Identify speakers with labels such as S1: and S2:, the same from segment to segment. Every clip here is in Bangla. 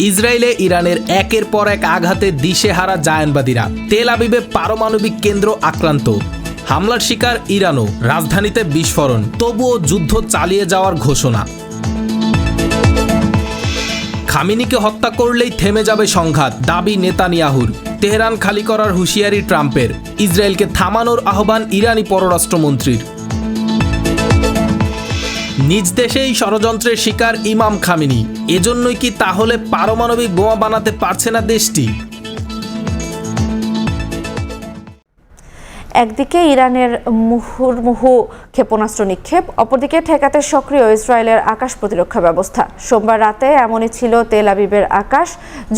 S1: ইসরায়েলে ইরানের একের পর এক আঘাতে দিশেহারা জায়ানবাদীরা। তেল আবিবে পারমাণবিক কেন্দ্র আক্রান্ত। হামলার শিকার ইরানও। রাজধানীতে বিস্ফোরণ। তবুও যুদ্ধ চালিয়ে যাওয়ার ঘোষণা। খামিনিকে হত্যা করলেই থেমে যাবে সংঘাত, দাবি নেতানিয়াহুর। তেহরান খালি করার হুঁশিয়ারি ট্রাম্পের। ইসরায়েলকে থামানোর আহ্বান ইরানি পররাষ্ট্রমন্ত্রীর। নিজ দেশেই ষড়যন্ত্রের শিকার ইমাম খামিনি। এজন্যই কি তাহলে পারমাণবিক বোমা বানাতে পারছে না দেশটি?
S2: একদিকে ইরানের মুহুর্মুহু ক্ষেপণাস্ত্র নিক্ষেপ, অপরদিকে ঠেকাতে সক্রিয় ইসরায়েলের আকাশ প্রতিরক্ষা ব্যবস্থা। সোমবার রাতে এমনই ছিল তেল আবিবের আকাশ,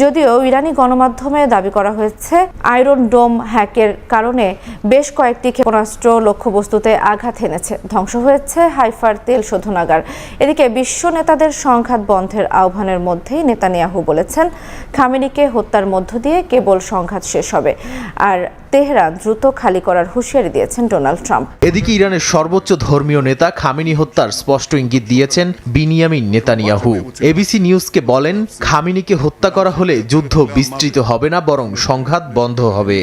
S2: যদিও ইরানি গণমাধ্যমে দাবি করা হয়েছে আয়রন ডোম হ্যাকের কারণে বেশ কয়েকটি ক্ষেপণাস্ত্র লক্ষ্যবস্তুতে আঘাত এনেছে। ধ্বংস হয়েছে হাইফার তেল শোধনাগার। এদিকে বিশ্ব নেতাদের সংঘাত বন্ধের আহ্বানের মধ্যেই নেতানিয়াহু বলেছেন, খামেনিকে হত্যার মধ্য দিয়ে কেবল সংঘাত শেষ হবে। আর তেহরান দ্রুত খালি করার হুঁশিয়ারি দিয়েছেন ডোনাল্ড ট্রাম্প।
S3: এদিকে ইরানের সর্বোচ্চ ধর্মীয় নেতা খামিনী হত্যার স্পষ্ট ইঙ্গিত দিয়েছেন বিনিয়ামিন নেতানিয়াহু। এবিসি নিউজকে বলেন খামিনীকে হত্যা করা হলে যুদ্ধ বিস্তৃত হবে না বরং সংঘাত বন্ধ হবে।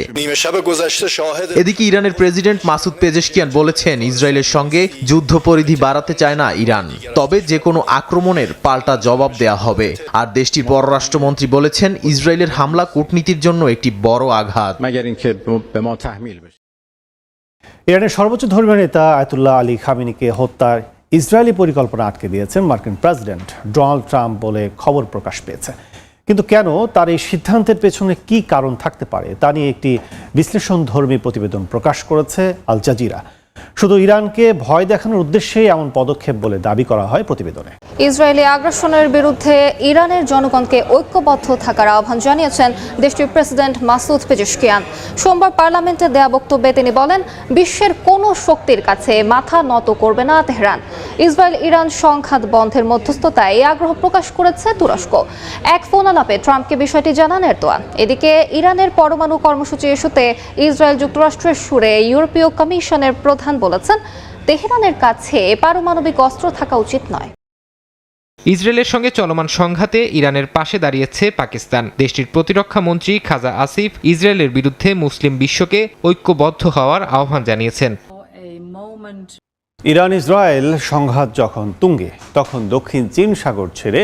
S3: এদিকে ইরানের প্রেসিডেন্ট মাসুদ পেজেশকিয়ান বলেছেন ইসরায়েলের সঙ্গে যুদ্ধ পরিধি বাড়াতে চায় না ইরান। তবে যে কোনো আক্রমণের পাল্টা জবাব দেয়া হবে। আর দেশটির পররাষ্ট্রমন্ত্রী বলেছেন ইসরায়েলের হামলা কূটনীতির জন্য একটি বড় আঘাত।
S4: به ما تحمیل بشه
S5: ইরানের সর্বোচ্চ ধর্মীয় নেতা আয়তুল্লাহ আলী খামিনিকে হত্যার ইসরায়েলি পরিকল্পনা আটকে দিয়েছেন মার্কিন প্রেসিডেন্ট ডোনাল্ড ট্রাম্প বলে খবর প্রকাশ পেয়েছে কিন্তু কেন তার এই সিদ্ধান্তের পেছনে কি কারণ থাকতে পারে তা নিয়ে একটি বিশ্লেষণধর্মী প্রতিবেদন প্রকাশ করেছে আল জাজিরা শুধু ইরানকে ভয় দেখানোর উদ্দেশ্যেই এমন পদক্ষেপ বলে দাবি করা হয় প্রতিবেদনে।
S6: ইসরায়েলি আগ্রাসনের বিরুদ্ধে ইরানের জনগণকে ঐক্যবদ্ধ থাকার আহ্বান জানিয়েছেন দেশটির প্রেসিডেন্ট মাসুদ পেজেশকিয়ান। সোমবার পার্লামেন্টে দেয়া বক্তব্যে তিনি বলেন, বিশ্বের কোনো শক্তির কাছে মাথা নত করবে না তেহরান। ইসরায়েল ইরান সংঘাত বন্ধের মধ্যস্থতায় এই আগ্রহ প্রকাশ করেছে তুরস্ক। এক ফোন আলাপে ট্রাম্পকে বিষয়টি জানান এরদোয়ান। এদিকে ইরানের পরমাণু কর্মসূচি ইস্যুতে ইসরায়েল যুক্তরাষ্ট্রের সুরে ইউরোপীয় কমিশনের প্রধান বলেছেন তেহরানের কাছে পারমাণবিক অস্ত্র থাকা উচিত নয়।
S7: ইসরায়েলের সঙ্গে চলমান সংঘাতে ইরানের পাশে দাঁড়িয়েছে পাকিস্তান। দেশটির প্রতিরক্ষা মন্ত্রী খাজা আসিফ ইসরায়েলের বিরুদ্ধে মুসলিম বিশ্বকে ঐক্যবদ্ধ হওয়ার আহ্বান জানিয়েছেন।
S5: ইরান ইসরায়েল সংঘাত যখন তুঙ্গে তখন দক্ষিণ চীন সাগর ছেড়ে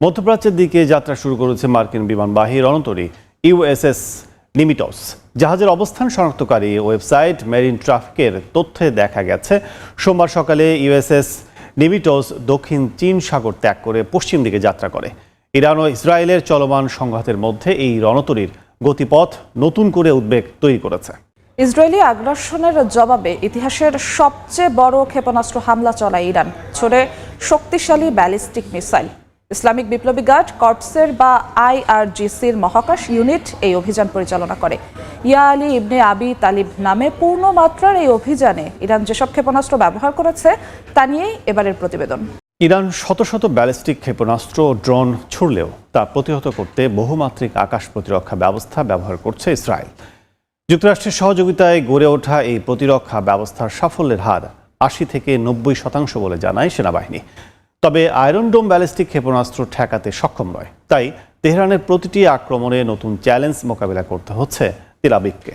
S5: মধ্যপ্রাচ্যের দিকে যাত্রা শুরু করেছে মার্কিন বিমানবাহী রণতরী ইউএসএস নিমিটস। জাহাজের অবস্থান শনাক্তকারী ওয়েবসাইট মেরিন ট্রাফিকের তথ্যে দেখা গেছে, সোমবার সকালে ইউএসএস নিমিটস দক্ষিণ চীন সাগর ত্যাগ করে পশ্চিম দিকে যাত্রা করে। ইরান ও ইসরায়েলের চলমান সংঘাতের মধ্যে এই রণতরীর গতিপথ নতুন করে উদ্বেগ তৈরি করেছে।
S8: ইসরায়েলি আগ্রাসনের জবাবে ইতিহাসের সবচেয়ে বড় ক্ষেপণাস্ত্র হামলা চলায় ইরান, ছড়ে শক্তিশালী ব্যালিস্টিক মিসাইল। ইসলামিক বিপ্লবী গার্ড কর্পসের বা আইআরজিসির মহাকাশ ইউনিট এই অভিযান পরিচালনা করে। ইয়া আলী ইবনে আবি তালিব নামে পূর্ণ মাত্রার এই অভিযানে ইরান যেসব ক্ষেপণাস্ত্র ব্যবহার করেছে, তা নিয়েই এবারের প্রতিবেদন।
S5: ইরান শত শত ব্যালিস্টিক ক্ষেপণাস্ত্র ড্রোন ছুড়লেও তা প্রতিহত করতে বহুমাত্রিক আকাশ প্রতিরক্ষা ব্যবস্থা ব্যবহার করছে ইসরায়েল। যুক্তরাষ্ট্রের সহযোগিতায় গড়ে ওঠা এই প্রতিরক্ষা ব্যবস্থার সাফল্যের হার আশি থেকে নব্বই শতাংশ বলে জানায় সেনাবাহিনী। তবে আয়রন ডোম ব্যালিস্টিক ক্ষেপণাস্ত্র ঠেকাতে সক্ষম নয়। তাই তেহরানের প্রতিটি আক্রমণে নতুন চ্যালেঞ্জ মোকাবিলা করতে হচ্ছে তেলাবিবকে